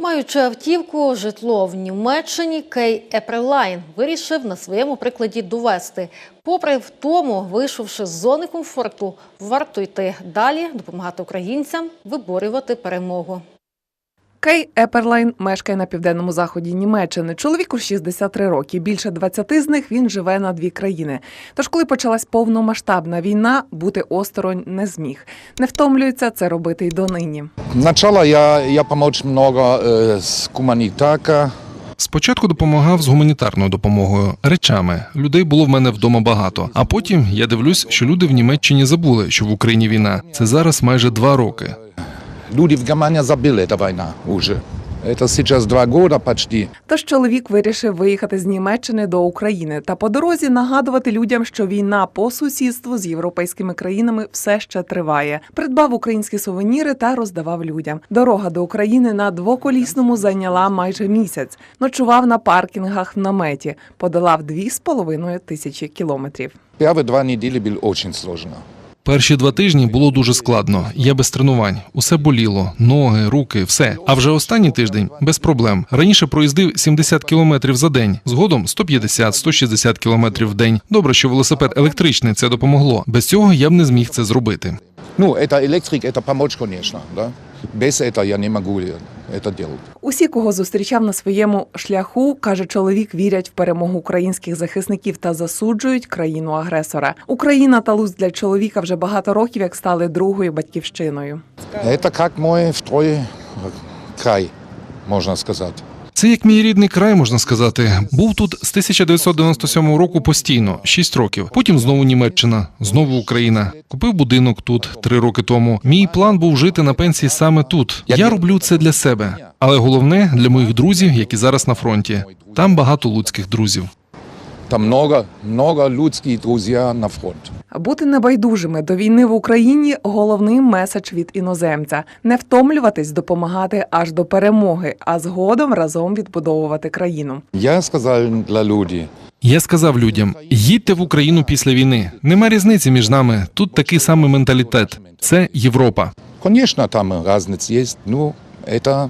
Маючи автівку, житло в Німеччині, Кей Епрелайн вирішив на своєму прикладі довести. Попри в тому, вийшовши з зони комфорту, варто йти далі, допомагати українцям виборювати перемогу. Кей Еперлайн мешкає на південному заході Німеччини. Чоловіку 63 роки. Більше 20 з них він живе на дві країни. Тож, коли почалась повномасштабна війна, бути осторонь не зміг. Не втомлюється це робити й донині. Начала я, я помочь много э, с гуманитарка. Спочатку допомагав з гуманітарною допомогою, речами. Людей було в мене вдома багато. А потім я дивлюсь, що люди в Німеччині забули, що в Україні війна. Це зараз майже два роки. Люди в Германии забыли эта война уже. Это сейчас два года почти. Тож чоловік вирішив виїхати з Німеччини до України та по дорозі нагадувати людям, що війна по сусідству з європейськими країнами все ще триває. Придбав українські сувеніри та роздавав людям. Дорога до України на двоколісному зайняла майже місяць. Ночував на паркінгах в наметі, подолав дві з половиною тисячі кілометрів. Первые два недели было очень сложно. Перші два тижні було дуже складно. Я без тренувань. Усе боліло, ноги, руки, все. А вже останній тиждень без проблем. Раніше проїздив 70 кілометрів за день, згодом 150-160 кілометрів в день. Добре, що велосипед електричний це допомогло. Без цього я б не зміг це зробити. Ну, это электрик, это помочь, конечно. Да? Без этого я не могу это делать. Усі, кого зустрічав на своєму шляху, каже чоловік, вірять в перемогу українських захисників та засуджують країну агресора. Україна та Луць для чоловіка вже багато років як стали другою батьківщиною. Это как мой второй край, можно сказать. Це як мій рідний край, можна сказати. Був тут з 1997 року постійно, 6 років. Потім знову Німеччина, знову Україна. Купив будинок тут три роки тому. Мій план був жити на пенсії саме тут. Я роблю це для себе, але головне для моїх друзів, які зараз на фронті. Там багато луцьких друзів. Там много, много людских друзья на фронт. Бути небайдужими до війни в Україні головний меседж від іноземця: не втомлюватись, допомагати аж до перемоги, а згодом разом відбудовувати країну. Я сказал для людей, Я сказав людям: їдьте в Україну після війни. Нема різниці між нами. Тут такий самий менталітет. Це Європа. конечно, там разница есть, но это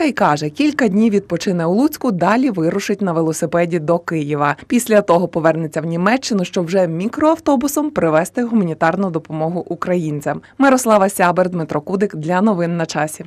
Европа. й каже, кілька днів відпочине у Луцьку, далі вирушить на велосипеді до Києва. Після того повернеться в Німеччину, щоб вже мікроавтобусом привезти гуманітарну допомогу українцям. Мирослава Сябер, Дмитро Кудик для новин на часі.